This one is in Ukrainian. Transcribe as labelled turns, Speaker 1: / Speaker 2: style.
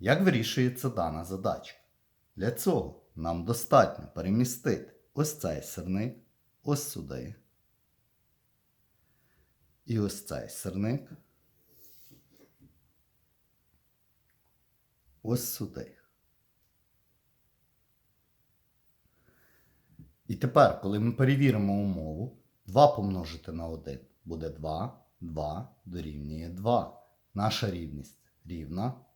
Speaker 1: Як вирішується дана задачка? Для цього нам достатньо перемістити ось цей сирник ось сюди. І ось цей сирник ось сюди. І тепер, коли ми перевіримо умову, 2 помножити на 1 буде 2, 2 дорівнює 2. Наша рівність рівна.